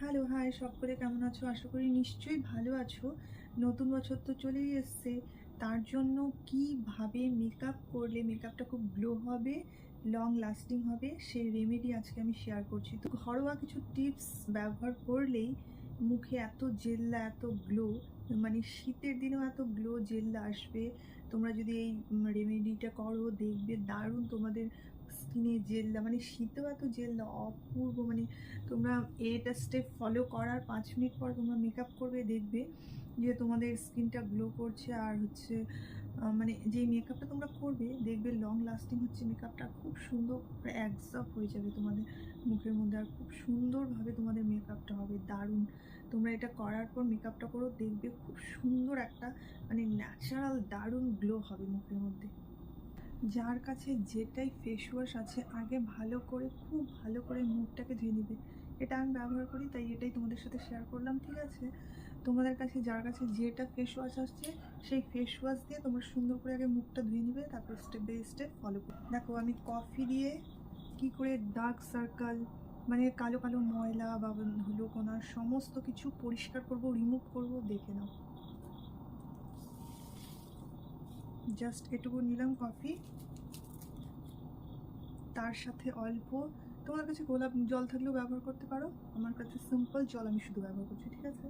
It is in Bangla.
হ্যালো, হাই সকলে কেমন আছো? আশা করি নিশ্চয়ই ভালো আছো। নতুন বছর তো চলেই এসছে। তার জন্য কীভাবে মেকআপ করলে মেকআপটা খুব গ্লো হবে লং লাস্টিং হবে, সেই রেমেডি আজকে আমি শেয়ার করছি। তো ঘরোয়া কিছু টিপস ব্যবহার করলেই মুখে এত জেল্লা, এত গ্লো মানে শীতের দিনেও এত গ্লো জেল্লা আসবে। তোমরা যদি এই রেমেডিটা করো, দেখবে দারুণ তোমাদের স্কিনে জেল্লা মানে শীতেও এত জেল্লা অপূর্ব মানে তোমরা এটা স্টেপ ফলো করার পাঁচ মিনিট পর তোমরা মেকআপ করবে, দেখবে যে তোমাদের স্কিনটা গ্লো করছে আর হচ্ছে মানে যেই মেকআপটা তোমরা করবে, দেখবে লং লাস্টিং হচ্ছে মেকআপটা খুব সুন্দর অ্যাবজর্ব হয়ে যাবে তোমাদের মুখের মধ্যে আর খুব সুন্দরভাবে তোমাদের মেকআপটা হবে, দারুণ। তোমরা এটা করার পর মেকআপটা করো, দেখবে খুব সুন্দর একটা মানে ন্যাচারাল দারুণ গ্লো হবে মুখের মধ্যে। যার কাছে যেটাই ফেস ওয়াশ আছে, আগে ভালো করে, খুব ভালো করে মুখটাকে ধুয়ে নিবে। এটা আমি ব্যবহার করি, তাই এটাই তোমাদের সাথে শেয়ার করলাম, ঠিক আছে? তোমাদের কাছে, যার কাছে যেটা ফেস ওয়াশ আসছে, সেই ফেস ওয়াশ দিয়ে তোমরা সুন্দর করে আগে মুখটা ধুয়ে নিবে, তারপর স্টেপ বাই স্টেপ ফলো করবে। দেখো, আমি কফি দিয়ে কি করে ডার্ক সার্কেল মানে কালো কালো ময়লা বা ধুলো কোনা সমস্ত কিছু পরিষ্কার করব রিমুভ করব, দেখে নাও। জাস্ট এটুকু নিলাম কফি। তার সাথে অল্প, তোমার কাছে গোলাপ জল থাকলেও ব্যবহার করতে পারো। আমার কাছে সিম্পল জল আমি শুধু ব্যবহার করছি, ঠিক আছে?